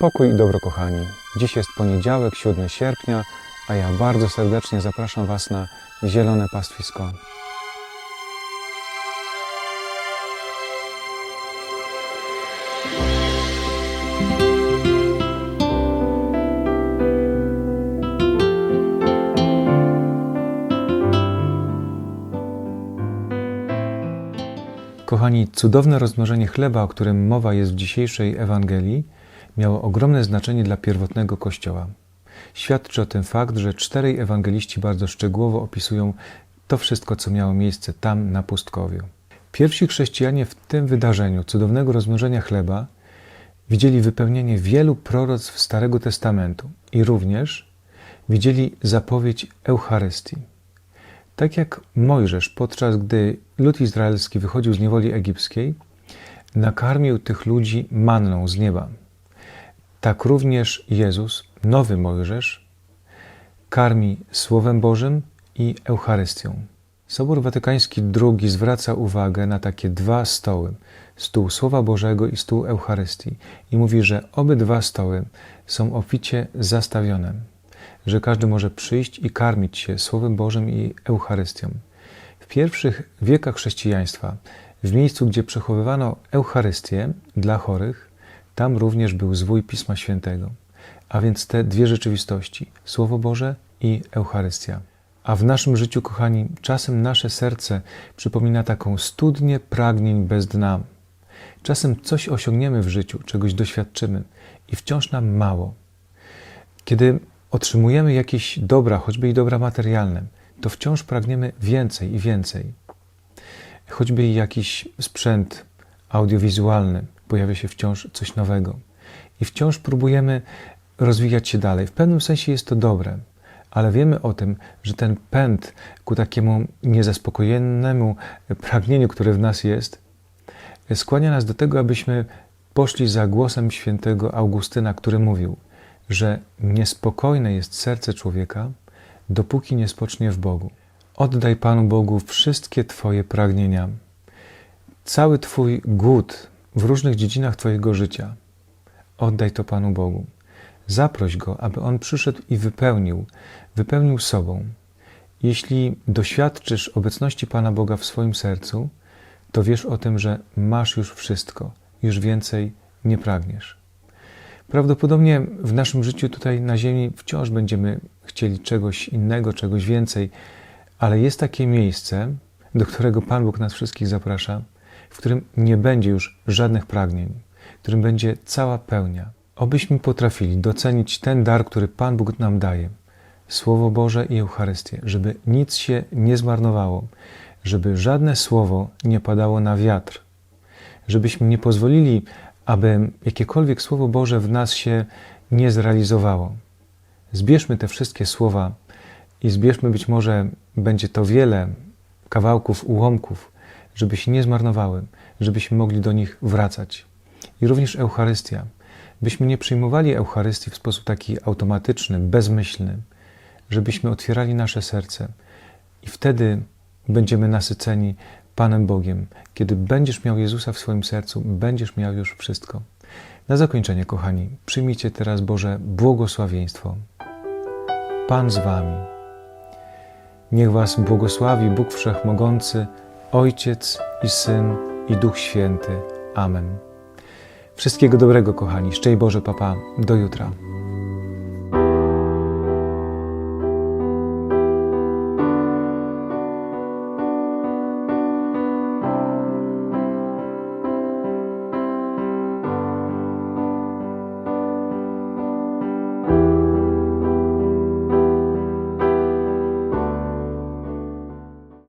Pokój i dobro, kochani. Dziś jest poniedziałek, 7 sierpnia, a ja bardzo serdecznie zapraszam Was na zielone pastwisko. Kochani, cudowne rozmnożenie chleba, o którym mowa jest w dzisiejszej Ewangelii, miało ogromne znaczenie dla pierwotnego Kościoła. Świadczy o tym fakt, że czterej ewangeliści bardzo szczegółowo opisują to wszystko, co miało miejsce tam na pustkowiu. Pierwsi chrześcijanie w tym wydarzeniu cudownego rozmnożenia chleba widzieli wypełnienie wielu proroctw Starego Testamentu i również widzieli zapowiedź Eucharystii. Tak jak Mojżesz, podczas gdy lud izraelski wychodził z niewoli egipskiej, nakarmił tych ludzi manną z nieba. Tak również Jezus, nowy Mojżesz, karmi Słowem Bożym i Eucharystią. Sobór Watykański II zwraca uwagę na takie dwa stoły: stół Słowa Bożego i stół Eucharystii, i mówi, że obydwa stoły są obficie zastawione że każdy może przyjść i karmić się Słowem Bożym i Eucharystią. W pierwszych wiekach chrześcijaństwa, w miejscu, gdzie przechowywano Eucharystię dla chorych, tam również był zwój Pisma Świętego, a więc te dwie rzeczywistości Słowo Boże i Eucharystia. A w naszym życiu, kochani, czasem nasze serce przypomina taką studnię pragnień bez dna. Czasem coś osiągniemy w życiu, czegoś doświadczymy i wciąż nam mało. Kiedy otrzymujemy jakieś dobra, choćby i dobra materialne, to wciąż pragniemy więcej i więcej. Choćby i jakiś sprzęt audiowizualny, pojawia się wciąż coś nowego. I wciąż próbujemy rozwijać się dalej. W pewnym sensie jest to dobre, ale wiemy o tym, że ten pęd ku takiemu niezaspokojennemu pragnieniu, które w nas jest, skłania nas do tego, abyśmy poszli za głosem świętego Augustyna, który mówił – że niespokojne jest serce człowieka, dopóki nie spocznie w Bogu. Oddaj Panu Bogu wszystkie Twoje pragnienia, cały Twój głód w różnych dziedzinach Twojego życia. Oddaj to Panu Bogu. Zaproś Go, aby On przyszedł i wypełnił, wypełnił sobą. Jeśli doświadczysz obecności Pana Boga w swoim sercu, to wiesz o tym, że masz już wszystko, już więcej nie pragniesz. Prawdopodobnie w naszym życiu tutaj na Ziemi wciąż będziemy chcieli czegoś innego, czegoś więcej, ale jest takie miejsce, do którego Pan Bóg nas wszystkich zaprasza, w którym nie będzie już żadnych pragnień, w którym będzie cała pełnia. Obyśmy potrafili docenić ten dar, który Pan Bóg nam daje Słowo Boże i Eucharystię, żeby nic się nie zmarnowało, żeby żadne słowo nie padało na wiatr, żebyśmy nie pozwolili, aby jakiekolwiek Słowo Boże w nas się nie zrealizowało. Zbierzmy te wszystkie słowa i zbierzmy być może będzie to wiele kawałków, ułomków, żeby się nie zmarnowały, żebyśmy mogli do nich wracać. I również Eucharystia. Byśmy nie przyjmowali Eucharystii w sposób taki automatyczny, bezmyślny, żebyśmy otwierali nasze serce i wtedy będziemy nasyceni Panem Bogiem. Kiedy będziesz miał Jezusa w swoim sercu, będziesz miał już wszystko. Na zakończenie, kochani, przyjmijcie teraz Boże błogosławieństwo. Pan z Wami. Niech Was błogosławi Bóg Wszechmogący, Ojciec i Syn i Duch Święty. Amen. Wszystkiego dobrego, kochani. Szczęść Boże, Papa. Do jutra.